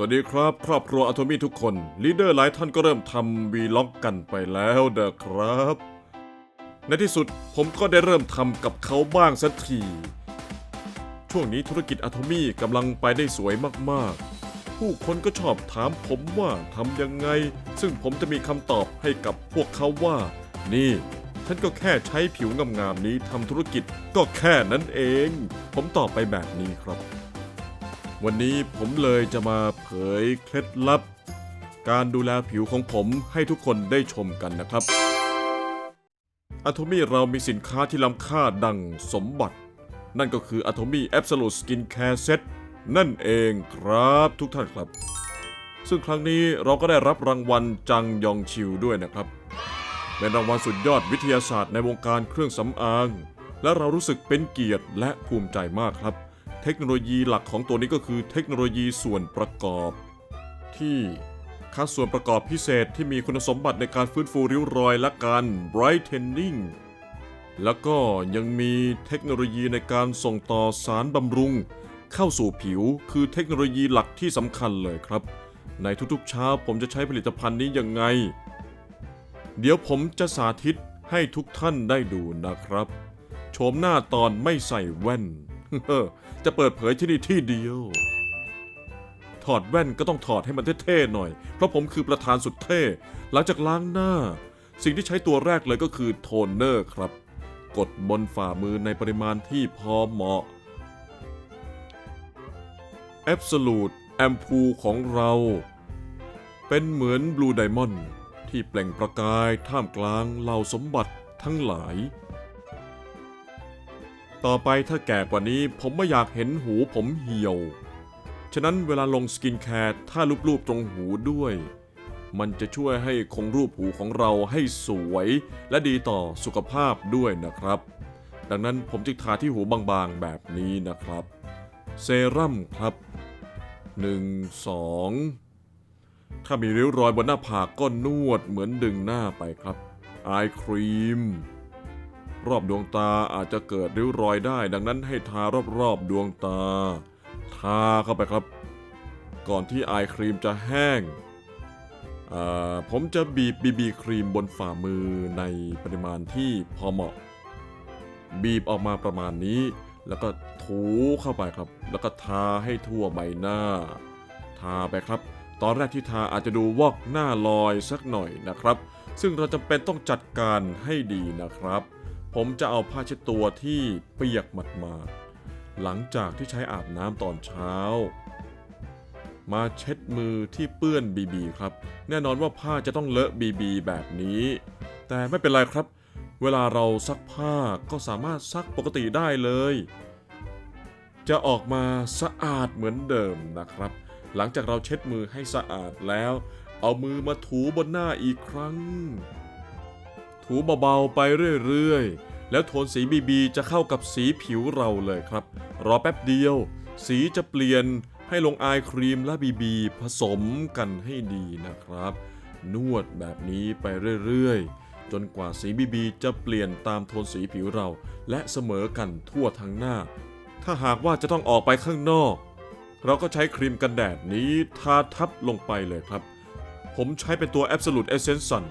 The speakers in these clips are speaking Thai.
สวัสดีครับครอบครัวอะโทมี่ทุกคนลีดเดอร์หลายท่านก็เริ่มทำวีล็อกกันไปแล้วเด้อครับ ในที่สุดผมก็ได้เริ่มทำกับเขาบ้างสักที ช่วงนี้ธุรกิจอะโทมี่กำลังไปได้สวยมากๆ ผู้คนก็ชอบถามผมว่าทำยังไง ซึ่งผมจะมีคำตอบให้กับพวกเขาว่า นี่ฉันก็แค่ใช้ผิวงามๆนี้ทำธุรกิจก็แค่นั้นเอง ผมตอบไปแบบนี้ครับ วันนี้ผมเลยจะมาเผยเคล็ดลับ การดูแลผิวของผมให้ทุกคนได้ชมกันนะครับอะโทมี่เรามีสินค้าที่ล้ำค่าดังสมบัติ นั่นก็คือ Atomy Absolute Skin Care Set นั่นเองครับทุกท่านครับ ซึ่งครั้งนี้เราก็ได้รับรางวัลจังยองชิวด้วยนะครับ เป็นรางวัลสุดยอดวิทยาศาสตร์ในวงการเครื่องสำอาง และเรารู้สึกเป็นเกียรติและภูมิใจมากครับ ทคโนโลยีหลักของตัวนี้ก็คือเทคโนโลยีส่วนประกอบ ที่คัดส่วนประกอบพิเศษที่มีคุณสมบัติในการฟื้นฟูริ้วรอยและการ brightening แล้วก็ยังมีเทคโนโลยีในการส่งต่อสารบำรุง เข้าสู่ผิวคือเทคโนโลยีหลักที่สำคัญเลยครับ ในทุกๆเช้าผมจะใช้ผลิตภัณฑ์นี้ยังไง เดี๋ยวผมจะสาธิตให้ทุกท่านได้ดูนะครับ โฉมหน้าตอนไม่ใส่แว่น จะเปิดเผยที่นี่ที่เดียว ถอดแว่นก็ต้องถอดให้มันเท่ๆหน่อย เพราะผมคือประธานสุดเท่ หลังจากล้างหน้า สิ่งที่ใช้ตัวแรกเลยก็คือโทนเนอร์ครับ กดบนฝ่ามือในปริมาณที่พอเหมาะ Absolute แอมพูของเรา เป็นเหมือนบลูไดมอนด์ที่เปล่งประกายท่ามกลางเหล่าสมบัติทั้งหลาย ต่อไปถ้าแก่กว่านี้ผมไม่อยากเห็นหูผมเหี่ยว ฉะนั้นเวลาลงสกินแคร์ถ้ารูปๆตรงหูด้วย มันจะช่วยให้คงรูปหูของเราให้สวย และดีต่อสุขภาพด้วยนะครับ ดังนั้นผมจึงทาที่หูบางๆแบบนี้นะครับ เซรั่มครับ 1 2 ถ้ามีริ้วรอยบนหน้าผากก็นวดเหมือนดึงหน้าไปครับ อายครีม รอบดวงตาอาจจะเกิดริ้วรอยได้ ดังนั้นให้ทารอบๆดวงตา ทาเข้าไปครับ ก่อนที่ไอครีมจะแห้ง ผมจะบีบบีบีครีมบนฝ่ามือในปริมาณที่พอเหมาะ บีบออกมาประมาณนี้ แล้วก็ถูเข้าไปครับ แล้วก็ทาให้ทั่วใบหน้า ทาไปครับ ตอนแรกที่ทาอาจจะดูวอกหน้าลอยสักหน่อยนะครับ ซึ่งเราจำเป็นต้องจัดการให้ดีนะครับ ผมจะเอาผ้าเช็ดตัวที่เปียกหมาดๆหลังจากที่ใช้อาบน้ำตอนเช้า มาเช็ดมือที่เปื้อนบีบีครับ แน่นอนว่าผ้าจะต้องเลอะบีบีแบบนี้ แต่ไม่เป็นไรครับ เวลาเราซักผ้าก็สามารถซักปกติได้เลย จะออกมาสะอาดเหมือนเดิมนะครับ หลังจากเราเช็ดมือให้สะอาดแล้ว เอามือมาถูบนหน้าอีกครั้ง ถูเบาๆไปเรื่อยๆ แล้วโทนสีบีบีจะเข้ากับสีผิวเราเลยครับ รอแป๊บเดียว สีจะเปลี่ยนให้ลงอายครีมและบีบีผสมกันให้ดีนะครับ นวดแบบนี้ไปเรื่อยๆ จนกว่าสีบีบีจะเปลี่ยนตามโทนสีผิวเรา และเสมอกันทั่วทั้งหน้า ถ้าหากว่าจะต้องออกไปข้างนอก เราก็ใช้ครีมกันแดดนี้ทาทับลงไปเลยครับ ผมใช้เป็นตัว Absolute Essence Sun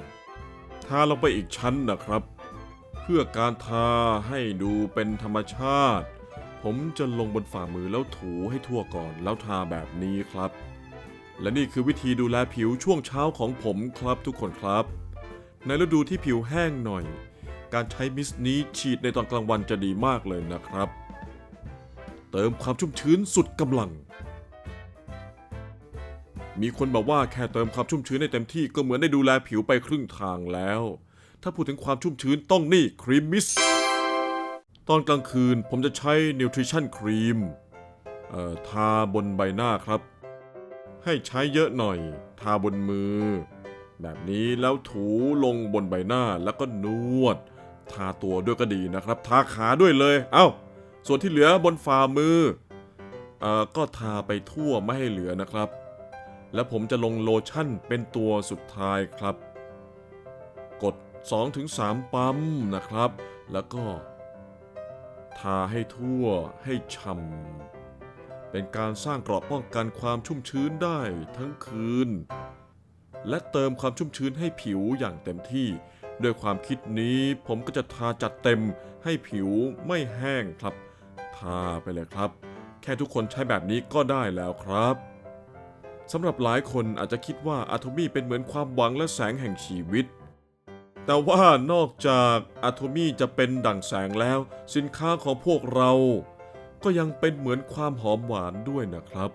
ทาลงไปอีกชั้นนะครับ เพื่อการทาให้ดูเป็นธรรมชาติ ผมจะลงบนฝ่ามือแล้วถูให้ทั่วก่อนแล้วทาแบบนี้ครับ และนี่คือวิธีดูแลผิวช่วงเช้าของผมครับทุกคนครับ ในฤดูที่ผิวแห้งหน่อย การใช้มิสนี้ฉีดในตอนกลางวันจะดีมากเลยนะครับ เติมความชุ่มชื้นสุดกำลัง มีคนบอกว่าแค่เติมความชุ่มชื้นให้เต็มที่ก็เหมือนได้ดูแลผิวไปครึ่งทางแล้ว ถ้าพูดถึงความชุ่มชื้นต้องนี่ครีมมิส ตอนกลางคืนผมจะใช้นิวทริชั่นครีมทาบนใบหน้าครับ ให้ใช้เยอะหน่อย ทาบนมือ แบบนี้แล้วถูลงบนใบหน้าแล้วก็นวด ทาตัวด้วยก็ดีนะครับ ทาขาด้วยเลย เอ้า ส่วนที่เหลือบนฝ่ามือเอ่อก็ทาไปทั่วไม่ให้เหลือนะครับ และผมจะลงโลชั่นเป็นตัวสุดท้ายครับ กด 2-3 ปั๊มนะครับ แล้วก็ ทาให้ทั่วให้ช่ำเป็นการสร้างเกราะป้องกันความชุ่มชื้นได้ทั้งคืน และเติมความชุ่มชื้นให้ผิวอย่างเต็มที่ ด้วยความคิดนี้ผมก็จะทาจัดเต็มให้ผิวไม่แห้งครับ ทาไปเลยครับ แค่ทุกคนใช้แบบนี้ก็ได้แล้วครับ สำหรับหลายคนอาจจะคิดว่าอะโทมี่เป็นเหมือนความหวังและแสงแห่งชีวิต แต่ว่านอกจากอะโทมี่จะเป็นดั่งแสงแล้ว สินค้าของพวกเรา ก็ยังเป็นเหมือนความหอมหวานด้วยนะครับ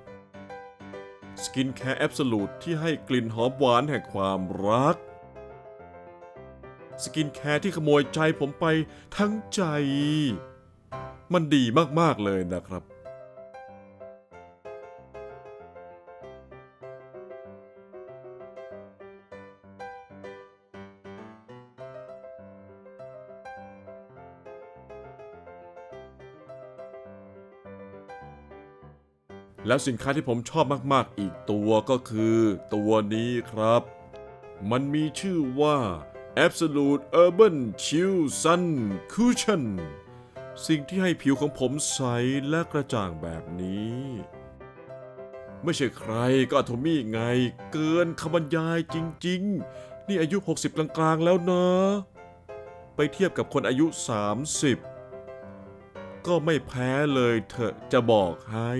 สกินแคร์แอบสูตที่ให้กลิ่นหอมหวานแห่งความรัก สกินแคร์ที่ขโมยใจผมไปทั้งใจ มันดีมากๆเลยนะครับ แล้วสินค้าที่ผมชอบมากๆ อีกตัวก็คือตัวนี้ครับ มันมีชื่อว่า Absolute Urban Chill Sun Cushion สิ่งที่ให้ผิวของผมใสและกระจ่างแบบนี้ ไม่ใช่ใครก็อโทมี่ไง เกินคำบรรยายจริง ๆ นี่อายุ 60 กลางๆ แล้วนะ ไปเทียบกับคนอายุ 30 ก็ไม่แพ้เลยเถอะจะบอกให้